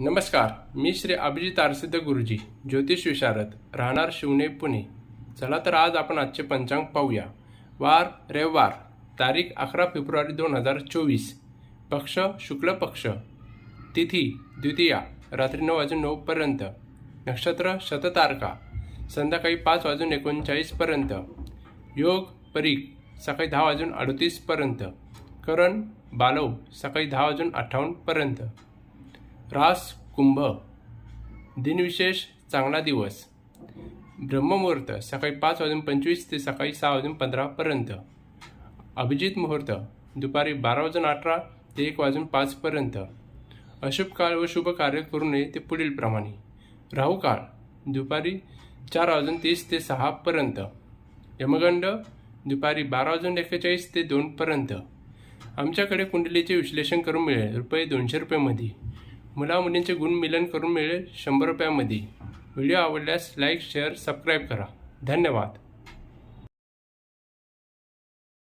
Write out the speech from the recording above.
नमस्कार मी श्री अभिजित आरसिद्ध गुरुजी ज्योतिष विशारद राहणार शिवने पुणे. चला तर आज आपण आजचे पंचांग पाहूया. वार रविवार तारीख अकरा फेब्रुवारी दोन हजार चोवीस. पक्ष शुक्ल पक्ष. तिथी द्वितीया रात्री नऊ वाजून नऊपर्यंत नक्षत्र शततारका संध्याकाळी पाच वाजून एकोणचाळीसपर्यंत योग परीख सकाळी दहा वाजून अडतीसपर्यंत करण बालव सकाळी दहा वाजून अठ्ठावन्नपर्यंत रास कुंभ दिनविशेष चांगला दिवस. ब्रह्ममुहूर्त सकाळी पाच वाजून पंचवीस ते सकाळी सहा वाजून पंधरापर्यंत अभिजित मुहूर्त दुपारी बारा वाजून अठरा ते एक वाजून पाचपर्यंत अशुभ काळ व शुभ कार्य करू नये ते पुढील प्रमाणे. राहू काळ दुपारी चार वाजून तीस ते सहापर्यंत यमगंड दुपारी बारा वाजून एक्केचाळीस ते दोनपर्यंत आमच्याकडे कुंडलीचे विश्लेषण करून मिळेल. रुपये दोनशे रुपयेमध्ये मुला मुलींचे गुण मिलन करून मिळेल शंभर रुपयामध्ये. व्हिडिओ आवडल्यास लाईक शेअर सबस्क्राईब करा. धन्यवाद.